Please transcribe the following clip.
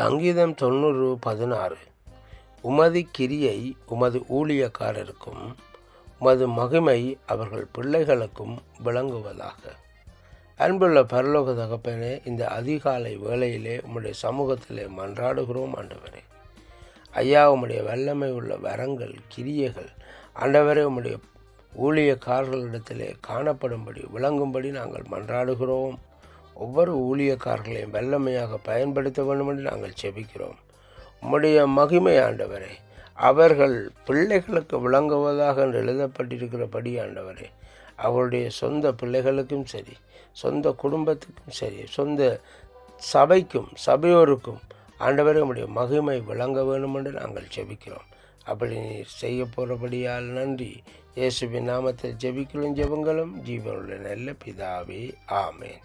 சங்கீதம் தொண்ணூறு பதினாறு. உமது கிரியை உமது ஊழியக்காரருக்கும் உமது மகிமை அவர்கள் பிள்ளைகளுக்கும் விளங்குவதாக. அன்புள்ள பரலோக தகப்பனே இந்த அதிகாலை வேளையிலே உம்முடைய சமூகத்திலே மன்றாடுகிறோம் ஆண்டவரே. ஐயா உம்முடைய வல்லமை உள்ள வரங்கள் கிரியைகள் ஆண்டவரே உம்முடைய ஊழியக்காரர்களிடத்திலே காணப்படும்படி விளங்கும்படி நாங்கள் மன்றாடுகிறோம். ஒவ்வொரு ஊழியக்காரர்களையும் வல்லமையாக பயன்படுத்த வேண்டுமென்று நாங்கள் செபிக்கிறோம். உம்முடைய மகிமை ஆண்டவரே அவர்கள் பிள்ளைகளுக்கு விளங்குவதாக என்று எழுதப்பட்டிருக்கிறபடி ஆண்டவரே அவருடைய சொந்த பிள்ளைகளுக்கும் சரி சொந்த குடும்பத்துக்கும் சரி சொந்த சபைக்கும் சபையோருக்கும் ஆண்டவரே உடைய மகிமை விளங்க வேண்டும் என்று நாங்கள் ஜெபிக்கிறோம் அப்படி நீர் செய்ய போகிறபடியால் நன்றி. இயேசுவின் நாமத்தை ஜெபிக்கிறோம் ஜெபங்களும் ஜீவனுடைய நல்ல பிதாவே ஆமேன்.